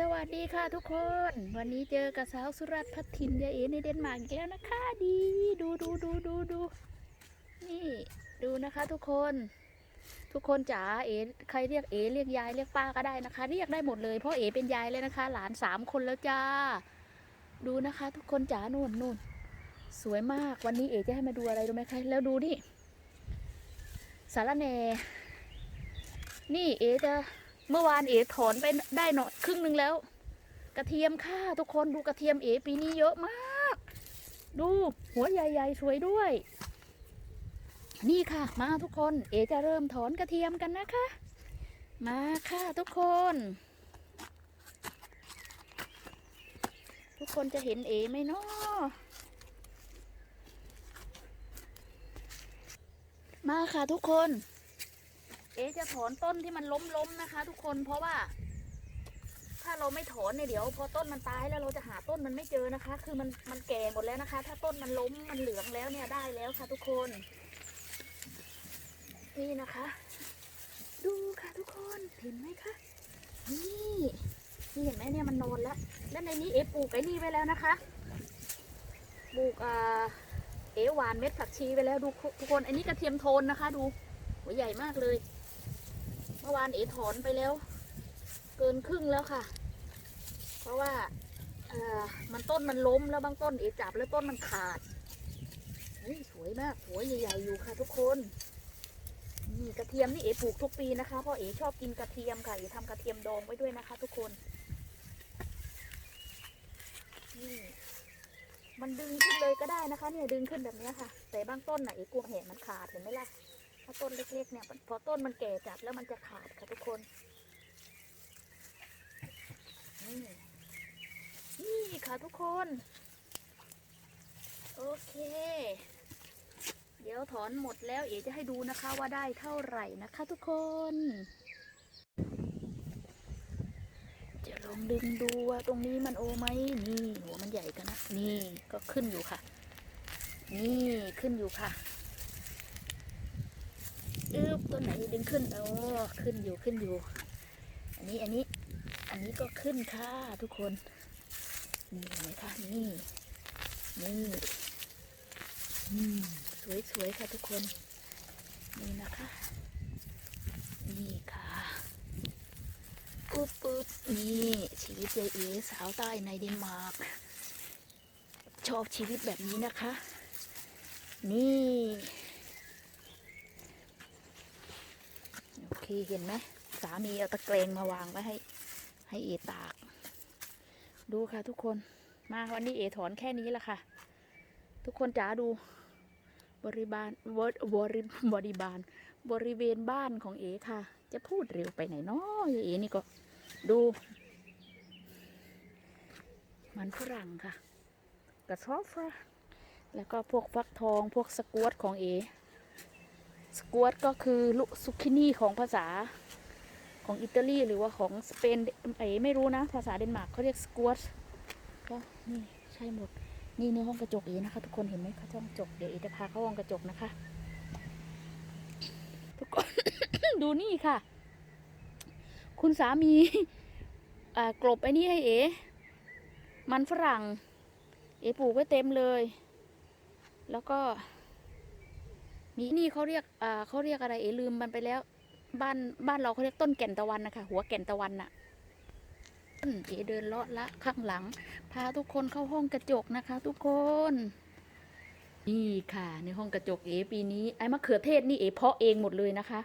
สวัสดีค่ะทุกคน วันนี้เจอกับสาวสุรัตน์พัทินยาเอในเดนมาร์กอีกแล้วนะคะดีดูดูดูดูดูนี่ดูนะคะทุกคน ทุกคนจ๋าเอใครเรียกเอเรียกยายเรียกป้าก็ได้นะคะ เรียกได้หมดเลยเพราะเอเป็นยายเลยนะคะ หลานสามคนแล้วจ้า ดูนะคะ ทุกคนจ๋านู่นนู่นสวยมากวันนี้เอจะให้มาดูอะไรรู้ไหมคะแล้วดูนี่สารแนนี่เอจะ เมื่อวานเอ๋ถอนไปได้หน่อยครึ่งหนึ่งแล้ว กระเทียมค่ะทุกคนดูกระเทียมเอ๋ปีนี้เยอะมาก ดูหัวใหญ่ๆสวยด้วย นี่ค่ะ มาทุกคน เอ๋จะเริ่มถอนกระเทียมกันนะคะ มาค่ะทุกคน ทุกคนจะเห็นเอ๋ไหมเนาะมาค่ะทุกคน เอะจะถอนต้นที่มันล้มๆนะคะ ทุกคนเพราะว่า ถ้าเราไม่ถอนเนี่ยเดี๋ยว พอต้นมันตายแล้วเราจะหาต้นมันไม่เจอนะคะ คือมันมันแก่หมดแล้วนะคะ ถ้าต้นมันล้มมันเหลืองแล้วเนี่ยได้แล้วค่ะ ทุกคน นี่นะคะ ดูค่ะทุกคนเห็นไหมคะนี่นี่เห็นไหมเนี่ยมันนอนแล้วและในนี้เอปลูกไอ้นี่ไว้แล้วนะคะปลูกอ่าเอหวานเม็ดผักชีไปแล้วดูทุกคนอันนี้กระเทียมโทนนะคะ ดูหัวใหญ่มากเลย มื่อวานเอถอนไปแล้ว เกินครึ่งแล้วค่ะ เพราะว่าเออมันต้นมันล้มแล้วบางต้นเอจับแล้วต้นมันขาดนี่สวยมากหัวใหญ่ๆอยู่ค่ะทุกคนนี่กระเทียมนี่เอปลูกทุกปีนะคะเพราะเอชอบกินกระเทียมค่ะเอทำกระเทียมดองไว้ด้วยนะคะ ทุกคนนี่มันดึงขึ้นเลยก็ได้นะคะ เนี่ยดึงขึ้นแบบนี้ค่ะ แต่บางต้นน่ะเอกลัวแหมันขาดเห็นไหมล่ะ ถ้าต้นเล็กๆเนี่ยพอต้นมันแก่จัดแล้วมันจะขาดค่ะทุกคน นี่นี่ค่ะทุกคน โอเค เดี๋ยวถอนหมดแล้วเอ๋จะให้ดูนะคะว่าได้เท่าไหร่นะคะทุกคน จะลองดึงดูว่าตรงนี้มันโอไหมนี่หัวมันใหญ่กันนะ นี่ก็ขึ้นอยู่ค่ะ นี่ขึ้นอยู่ค่ะ อึบต้นไหนดึงขึ้นโอ้ขึ้นอยู่ขึ้นอยู่ อันนี้อันนี้อันนี้ก็ขึ้นค่ะทุกคน นี่เห็นไหมคะนี่นี่สวยสวยค่ะทุกคน นี่นะคะ นี่ค่ะปุ๊บปุ๊บนี่ชีวิตยายเอสาวใต้ในเดนมาร์กชอบชีวิตแบบนี้นะคะ นี่ โอเห็นไหมสามีเอาตะเกรงมาวางไว้ให้ ให้เอตาก ดูค่ะทุกคนมาวันนี้เอถอนแค่นี้ละค่ะ ทุกคนจ๋าดู บริบาลบริบริบริบาล บริเวณบ้านของเอค่ะ จะพูดเร็วไปไหนเนาะเอนี่ก็ดู มันฝรั่งค่ะ กระชอบฟแล้วก็พวกฟักทองพวกสกวตของเอ สกวตก็คือลูกซุกินี่ของภาษาของอิตาลีหรือว่าของสเปนไอไม่รู้นะ ภาษาเดนมาร์กเขาเรียกสกวตก็นี่ใช่หมด นี่ในห้องกระจกเอนะคะ ทุกคนเห็นไหมคะห้องกระจกเดี๋ยวเอจะพาเข้าห้องกระจกนะคะ ทุกคนดูนี่ค่ะ คุณสามีกลบไอ้นี่ให้เอ๋มันฝรั่ง เอปลูกไว้เต็มเลย แล้วก็ มีนี่เขาเรียกอ่าเขาเรียกอะไรเอลืมมันไปแล้ว บ้านบ้านเราเขาเรียกต้นแก่นตะวันนะคะหัวแก่นตะวันน่ะเอ๋เดินเลาะละข้างหลัง พาทุกคนเข้าห้องกระจกนะคะ ทุกคนนี่ค่ะ ในห้องกระจกเอปีนี้ไอ้มะเขือเทศนี่เอเพาะเองหมดเลยนะคะ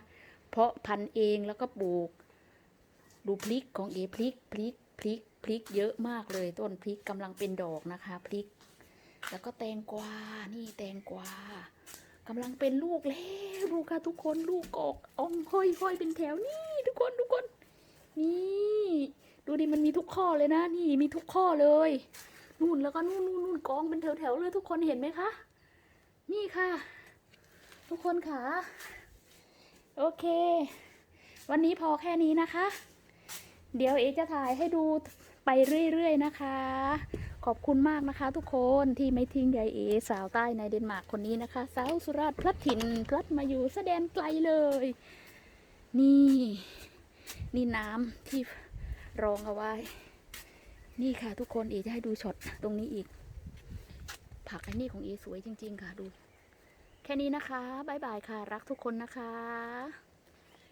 เพาะพันเองแล้วก็ปลูก ดูพริกของเอพริกพริกพริกพริกเยอะมากเลย ต้นพริกกำลังเป็นดอกนะคะ พริก แล้วก็แตงกวานี่แตงกวา กำลังเป็นลูกแล้วดูค่ะทุกคนลูกออกอ่องห้อยห้อยเป็นแถวนี่ ทุกคนทุกคน นี่ ดูดิมันมีทุกข้อเลยนะ นี่มีทุกข้อเลยนู่นแล้วก็นู่นนู่นนู่นกองเป็นแถวแถวเลยทุกคนเห็นไหมคะ นี่ค่ะ ทุกคนค่ะโอเค วันนี้พอแค่นี้นะคะ เดี๋ยวเอจะถ่ายให้ดูไปเรื่อยๆนะคะ ขอบคุณมากนะคะ ทุกคนที่ไม่ทิ้งยายเอ สาวใต้ในเดนมาร์กคนนี้นะคะ สาวสุราษฎร์พลัดถิ่นพลัดมาอยู่แสดนไกลเลย นี่ นี่น้ำที่รองเอาไว้ นี่ค่ะทุกคนเอจะให้ดูช็อตตรงนี้อีก ผักไอ้นี่ของเอสวยจริง ๆ ค่ะดู แค่นี้นะคะบายบายค่ะ รักทุกคนนะคะ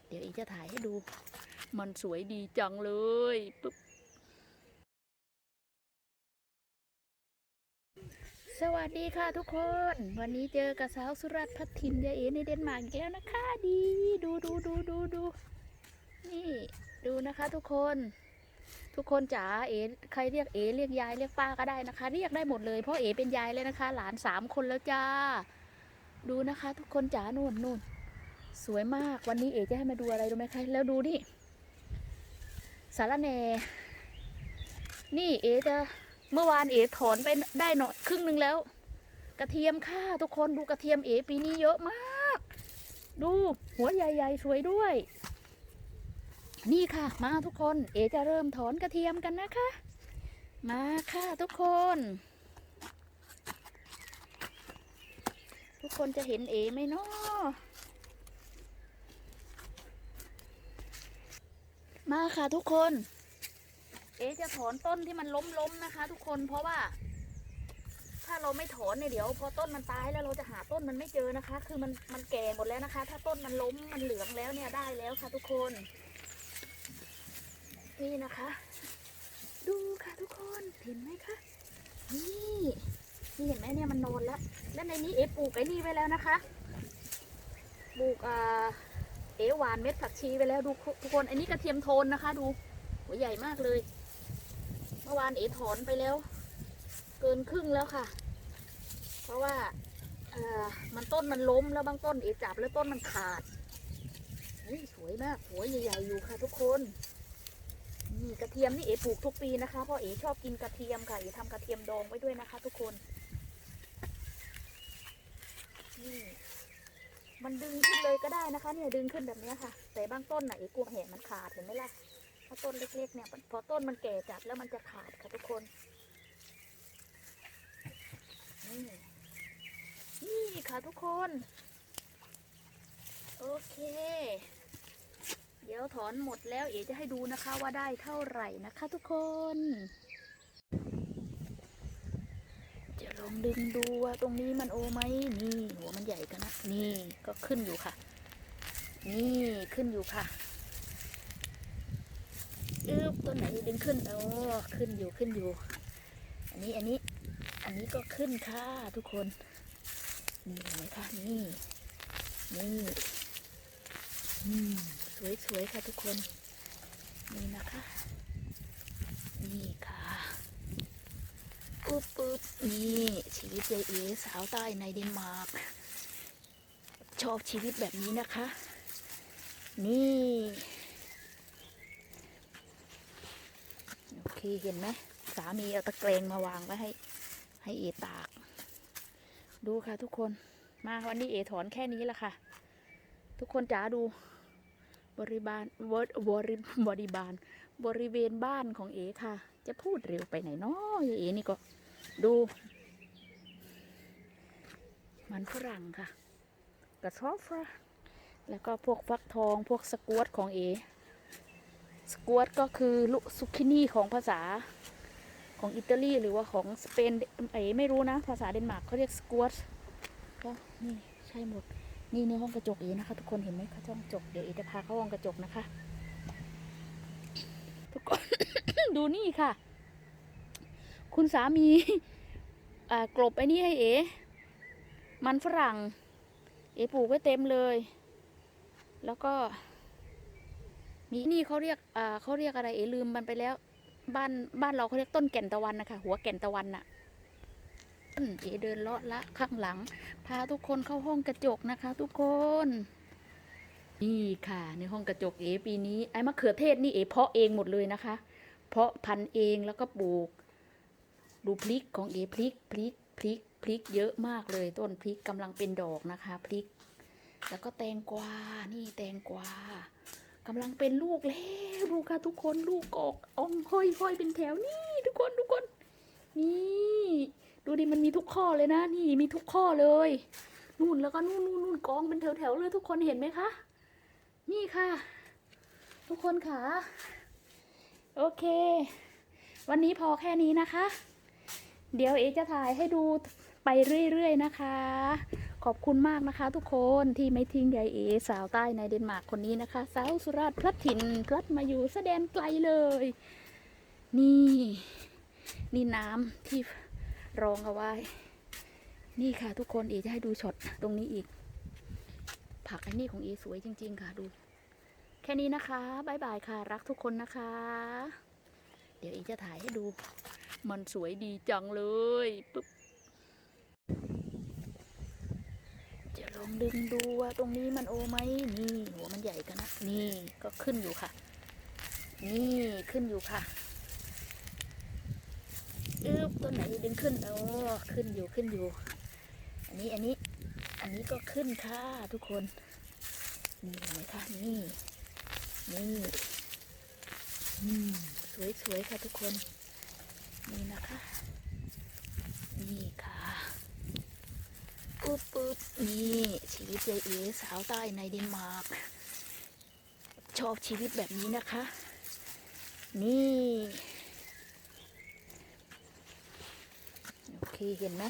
เดี๋ยวเอจะถ่ายให้ดู มันสวยดีจังเลยปึ๊บ สวัสดีค่ะทุกคน วันนี้เจอกับสาวสุรัตน์พัทินยาเอในเดนมาร์กแล้วนะคะดีดูดูดูดูดูนี่ดูนะคะทุกคน ทุกคนจ๋าเอใครเรียกเอเรียกยายเรียกป้าก็ได้นะคะ เรียกได้หมดเลยเพราะเอเป็นยายเลยนะคะ หลานสามคนแล้วจ้า ดูนะคะ ทุกคนจ๋านู่นนู่นสวยมากวันนี้เอจะให้มาดูอะไรรู้ไหมคะแล้วดูนี่สารแนนี่เอจะ เมื่อวานเอถอนไปได้หน่อยครึ่งหนึ่งแล้ว กระเทียมค่ะทุกคนดูกระเทียมเอปีนี้เยอะมาก ดูหัวใหญ่ๆสวยด้วย นี่ค่ะ มาทุกคน เอจะเริ่มถอนกระเทียมกันนะคะ มาค่ะทุกคน ทุกคนจะเห็นเอไหมเนาะมาค่ะทุกคน เอจะถอนต้นที่มันล้มๆนะคะ ทุกคนเพราะว่า ถ้าเราไม่ถอนเนี่ยเดี๋ยว พอต้นมันตายแล้วเราจะหาต้นมันไม่เจอนะคะ คือมันมันแก่หมดแล้วนะคะ ถ้าต้นมันล้มมันเหลืองแล้วเนี่ยได้แล้วค่ะ ทุกคน นี่นะคะ ดูค่ะทุกคนเห็นไหมคะนี่นี่เห็นไหมเนี่ยมันนอนแล้วและในนี้เอปลูกไอ้นี่ไว้แล้วนะคะปลูกอ่าเอหวานเม็ดผักชีไปแล้วดูทุกคนอันนี้กระเทียมโทนนะคะ ดูหัวใหญ่มากเลย มื่อวานเอถอนไปแล้ว เกินครึ่งแล้วค่ะ เพราะว่าเออมันต้นมันล้มแล้วบางต้นเอจับแล้วต้นมันขาดนี่สวยมากหัวใหญ่ๆอยู่ค่ะทุกคนนี่กระเทียมนี่เอปลูกทุกปีนะคะเพราะเอชอบกินกระเทียมค่ะเอทำกระเทียมดองไว้ด้วยนะคะ ทุกคนนี่มันดึงขึ้นเลยก็ได้นะคะ เนี่ยดึงขึ้นแบบนี้ค่ะ แต่บางต้นน่ะเอกลัวแหมันขาดเห็นไหมล่ะ ถ้าต้นเล็กๆเนี่ยพอต้นมันแก่จัดแล้วมันจะขาดค่ะทุกคน นี่นี่ค่ะทุกคน โอเค เดี๋ยวถอนหมดแล้วเอ๋จะให้ดูนะคะว่าได้เท่าไหร่นะคะทุกคน จะลองดึงดูว่าตรงนี้มันโอไหมนี่หัวมันใหญ่กันนะ นี่ก็ขึ้นอยู่ค่ะ นี่ขึ้นอยู่ค่ะ อึ๊บต้นไหนดึงขึ้นโอ้ขึ้นอยู่ขึ้นอยู่ อันนี้อันนี้อันนี้ก็ขึ้นค่ะทุกคน นี่เห็นไหมคะนี่นี่อืมสวยๆค่ะทุกคน นี่นะคะ นี่ค่ะปุ๊บปุ๊บนี่ชีวิตยายเอสาวใต้ในเดนมาร์กชอบชีวิตแบบนี้นะคะ นี่ โอเคเห็นไหมสามีเอาตะเกรงมาวางไว้ให้ ให้เอตาก ดูค่ะทุกคนมาวันนี้เอถอนแค่นี้ละค่ะ ทุกคนจ๋าดู บริบาลบริบริบริบาล บริเวณบ้านของเอค่ะ จะพูดเร็วไปไหนเนาะเอนี่ก็ดู มันฝรั่งค่ะกระชอบฟแล้วก็พวกฟักทองพวกสกวตของเอ สกวตก็คือลูกซุกินี่ของภาษาของอิตาลีหรือว่าของสเปนเอไม่รู้นะ ภาษาเดนมาร์กเขาเรียกสกวตก็นี่ใช่หมด นี่ในห้องกระจกเอนะคะ ทุกคนเห็นไหมเขาจ้องกระจกเดี๋ยวเอจะพาเข้าห้องกระจกนะคะ ทุกคนดูนี่ค่ะ คุณสามีกลบไอ้นี่ให้เอ มันฝรั่ง เอปลูกไว้เต็มเลย แล้วก็ มีนี่เขาเรียกอ่าเขาเรียกอะไรเอ๋ลืมมันไปแล้ว บ้านบ้านเราเขาเรียกต้นแก่นตะวันนะคะหัวแก่นตะวันน่ะเอเดินเลาะละข้างหลัง พาทุกคนเข้าห้องกระจกนะคะ ทุกคน นี่ค่ะ ในห้องกระจกเอปีนี้ไอ้มะเขือเทศนี่เอเพาะเองหมดเลยนะคะ เพาะพันเองแล้วก็ปลูก ดูพริกของเอพริกพริกพริกพริกเยอะมากเลยต้นพริกกำลังเป็นดอกนะคะ พริก แล้วก็แตงกวา นี่แตงกวา กำลังเป็นลูกแล้วดูค่ะทุกคนลูกออกอ่องห้อยห้อยเป็นแถวนี่ ทุกคนทุกคน นี่ ดูดิมันมีทุกข้อเลยนะนี่มีทุกข้อเลยนู่นแล้วก็นู่นนู่นนู่นกองเป็นแถวๆเลยทุกคนเห็นไหมคะ นี่ค่ะ ทุกคนค่ะโอเค วันนี้พอแค่นี้นะคะ เดี๋ยวเอจะถ่ายให้ดูไปเรื่อยๆนะคะ ขอบคุณมากนะคะ ทุกคนที่ไม่ทิ้งยายเอ สาวใต้ในเดนมาร์กคนนี้นะคะสาวสุราษฎร์พลัดถิ่นพลัดมาอยู่แสดนไกลเลย นี่ นี่น้ำที่รองเอาไว้ นี่ค่ะทุกคนเอจะให้ดูช็อตตรงนี้อีก ผักอ้นี่ของเอสวยจริง ๆ ค่ะดู แค่นี้นะคะบายบายค่ะ รักทุกคนนะคะ เดี๋ยวเอจะถ่ายให้ดู มันสวยดีจังเลยปึ๊บจะล องดึงดูว่าตรงนี้มันโอไหมนี่หัวมันใหญ่กันนะนี่ก็ขึ้นอยู่ค่ะ นี่ขึ้นอยู่ค่ะอึ๊บตัวไหนดึงขึ้นโอ้ขึ้นอยู่ขึ้นอยู่ อันนี้อันนี้อันนี้ก็ขึ้นค่ะทุกคนนี่เห็นไหมคะนี่นี่อืมสวยๆค่ะทุกคน นี่นะคะ นี่ค่ะ ปุ๊บปุ๊บนี่ชีวิตยายเอสาวใต้ในเดนมาร์กชอบชีวิตแบบนี้นะคะ นี่โอเคเห็นไหม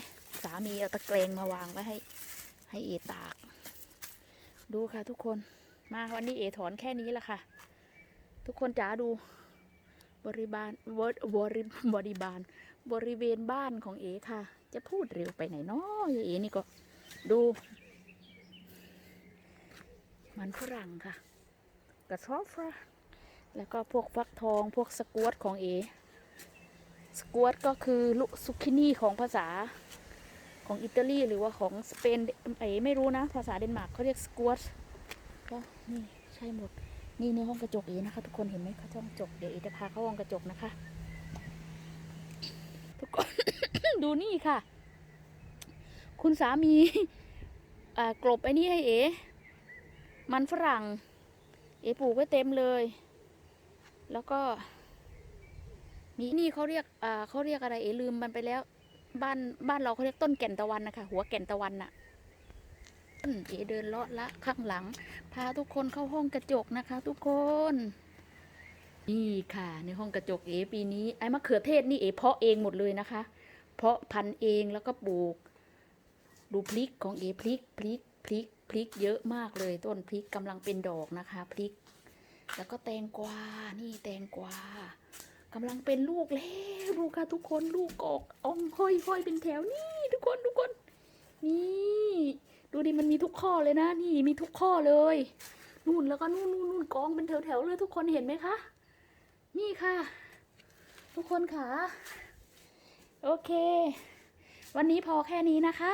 สามีเอาตะแกรงมาวางไว้ให้ ให้เอตาก ดูค่ะทุกคนมาวันนี้เอถอนแค่นี้ละค่ะ ทุกคนจ๋าดูบริบาลบริบริบริบาล บริเวณบ้านของเอค่ะ จะพูดเร็วไปไหนเนาะยายเอนี่ก็ ดู มันฝรั่งค่ะ กระชอบฟะแล้วก็พวกฟักทองพวกสกวตของเอ สกวตก็คือลูกซุกินี่ของภาษาของอิตาลีหรือว่าของสเปนเอ๋ไม่รู้นะ ภาษาเดนมาร์กเขาเรียกสกวตก็นี่ใช่หมด นี่ในห้องกระจกเอนะคะ ทุกคนเห็นไหมเขาห้องกระจกเดี๋ยวเอจะพาเข้าห้องกระจกนะคะ ทุกคน ดูนี่ค่ะ คุณสามีกลบไอ้นี่ให้เอ๋มันฝรั่ง เอ๋ปลูกไว้เต็มเลย แล้วก็ มีนี่เขาเรียกเขาเรียกอะไร เอ๋ลืมมันไปแล้ว บ้านบ้านเราเขาเรียกต้นแก่นตะวันนะคะหัวแก่นตะวันน่ะเอ๋เดินเลาะละข้างหลัง พาทุกคนเข้าห้องกระจกนะคะ ทุกคน นี่ค่ะ ในห้องกระจกเอ๋ปีนี้ไอ้มะเขือเทศนี่เอ๋เพาะเองหมดเลยนะคะ เพาะพันธุ์เองแล้วก็ปลูก ดูพริกของเอพริกพริกพริกพริกเยอะมากเลย ต้นพริกกำลังเป็นดอกนะคะพริก แล้วก็แตงกวา นี่แตงกวากำลังเป็นลูกแล้วดูค่ะทุกคนลูกออกอองห้อยห้อยเป็นแถวนี่ทุกคนทุกคน นี่ดูดิมันมีทุกข้อเลยนะนี่มีทุกข้อเลยนู่นแล้วก็นู่นนู่นนู่นกองเป็นแถวๆเลยทุกคนเห็นไหมคะ นี่ค่ะ ทุกคนค่ะ โอเค วันนี้พอแค่นี้นะคะ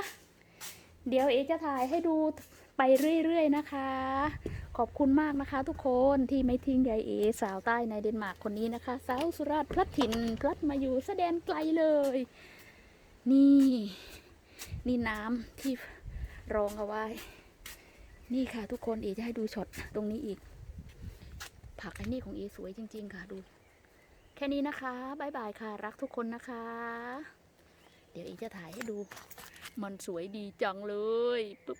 เดี๋ยวเอจะถ่ายให้ดูไปเรื่อยๆนะคะ ขอบคุณมากนะคะ ทุกคนที่ไม่ทิ้งยายเอสาวใต้ในเดนมาร์กคนนี้นะคะสาวสุราษฎร์พลัดถิ่นพลัดมาอยู่แสดนไกลเลย นี่ นี่น้ำที่รองเอาไว้ นี่ค่ะทุกคนเอจะให้ดูช็อตตรงนี้อีก ผักไอ้นี่ของเอสวยจริง ๆ ค่ะดู แค่นี้นะคะบายบายค่ะ รักทุกคนนะคะ เดี๋ยวเอจะถ่ายให้ดู มันสวยดีจังเลยปึ๊บ